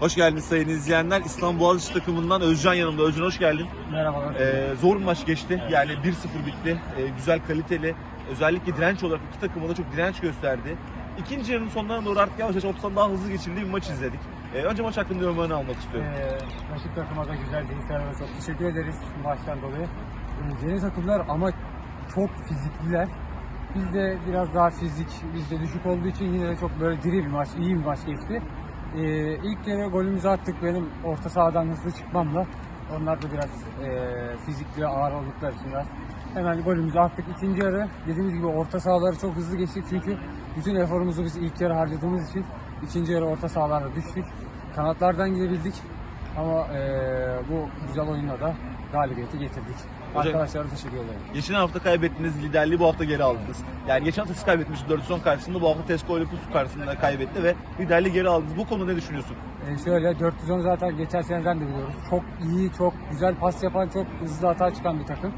Hoş geldiniz sayın izleyenler. İstanbul Boğaziçi takımından Özcan yanımda. Özcan hoş geldin. Merhabalar. Ee, zor bir maç geçti. Yani 1-0 bitti. Ee, güzel kaliteli. Özellikle direnç olarak iki takıma da çok direnç gösterdi. İkinci yarının sonlarına doğru artık yavaş yavaş Opsa'nın daha hızlı geçildiği bir maç izledik. Ee, önce maç hakkında yorumlarını almak istiyorum. Ee, rakip takıma da güzel cinsel çok teşekkür ederiz maçtan dolayı. Ee, yeni takımlar ama çok fizikliler. Biz de biraz daha fizik bizde düşük olduğu için yine de çok böyle diri bir maç, iyi bir maç geçti. Ee, ilk yarı golümüzü attık benim orta sahadan hızlı çıkmamla. Onlar da biraz e, fizikli ağır oldukları için biraz hemen golümüzü attık. İkinci yarı dediğimiz gibi orta sahaları çok hızlı geçtik çünkü bütün eforumuzu biz ilk yarı harcadığımız için ikinci yarı orta sahalarda düştük. Kanatlardan gidebildik ama e, bu güzel oyunla da galibiyeti getirdik. Hocam- Arkadaşlara teşekkür ederim. Geçen hafta kaybettiğiniz liderliği bu hafta geri aldınız. Yani geçen hafta siz kaybetmiştiniz 4 son karşısında. Bu hafta Tesco Olympus karşısında kaybetti ve liderliği geri aldınız. Bu konuda ne düşünüyorsun? E, şöyle 410 zaten geçen seneden de biliyoruz. Çok iyi, çok güzel pas yapan, çok hızlı hata çıkan bir takım.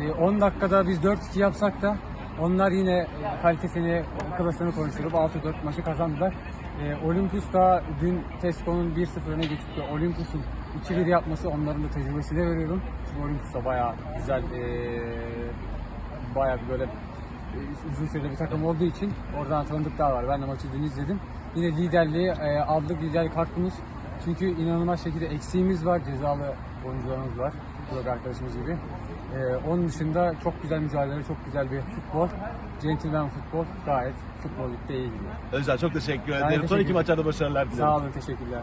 E, 10 dakikada biz 4-2 yapsak da onlar yine kalitesini, klasını konuşturup 6-4 maçı kazandılar. E, Olympus da dün Tesco'nun 1-0 öne geçip de Olympus'un 2-1 yapması onların da tecrübesine veriyorum. Çünkü Olympus da bayağı güzel, e, bayağı bir böyle e, uzun süreli bir takım olduğu için oradan tanıdıklar var. Ben de maçı dün izledim. Yine liderliği e, aldık, liderlik hakkımız. Çünkü inanılmaz şekilde eksiğimiz var, cezalı oyuncularımız var. Burak arkadaşımız gibi. E, onun dışında çok güzel mücadele, çok güzel bir futbol. Gentleman futbol gayet futbol ligde iyi gidiyor. Özcan çok teşekkür ederim. teşekkür Sonraki ederim. maçlarda başarılar dilerim. Sağ olun, teşekkürler.